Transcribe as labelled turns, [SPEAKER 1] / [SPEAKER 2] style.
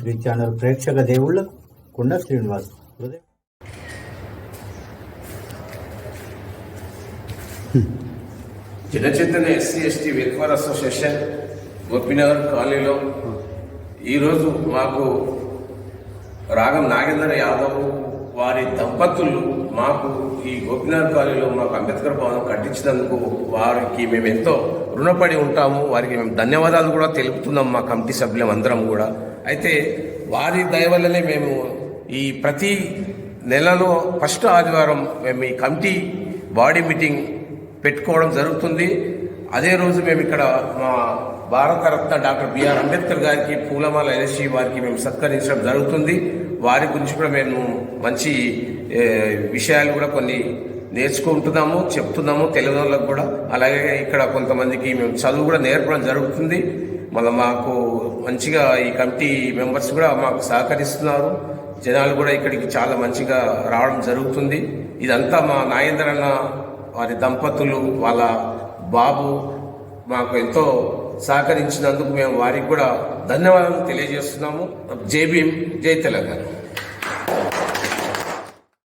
[SPEAKER 1] Three channel ప్రేక్షక దేవుళ్ళకు కుండ శ్రీనివాస్
[SPEAKER 2] చిన్న చిన్న SC ST welfare association Gopinagar కాలనీలో ఈరోజు మాకు రాగం నాగేంద్ర యాదవ్ వారి దంపతులు మాకు ఈ గోపీనగర్ కాలనీలో మాకు అంబేద్కర్ భవనం కట్టించినందుకు వారికి మేము ఎంతో రుణపడి ఉంటాము. వారికి మేము ధన్యవాదాలు కూడా తెలుపుతున్నాం మా కమిటీ సభ్యులం అందరం కూడా. అయితే వారి దయవల్లనే మేము ఈ ప్రతి నెలలో ఫస్ట్ ఆదివారం మేము ఈ కమిటీ బాడీ మీటింగ్ పెట్టుకోవడం జరుగుతుంది. అదే రోజు మేము ఇక్కడ మా భారతరత్న డాక్టర్ బిఆర్ అంబేద్కర్ గారికి పూలమాల ఎలసి వారికి మేము సత్కరించడం జరుగుతుంది. వారి గురించి కూడా మేము మంచి విషయాలు కూడా కొన్ని నేర్చుకుంటున్నాము చెప్తున్నాము తెలుగు వాళ్ళకు కూడా. అలాగే ఇక్కడ కొంతమందికి మేము చదువు కూడా నేర్పడం జరుగుతుంది. మళ్ళీ మాకు మంచిగా ఈ కమిటీ మెంబర్స్ కూడా మాకు సహకరిస్తున్నారు. జనాలు కూడా ఇక్కడికి చాలా మంచిగా రావడం జరుగుతుంది. ఇదంతా మా నాగేంద్ర అన్న వారి దంపతులు వాళ్ళ బాబు మాకు ఎంతో సహకరించినందుకు మేము వారికి కూడా ధన్యవాదాలు తెలియజేస్తున్నాము. జై భీమ్ జై తెలంగాణ.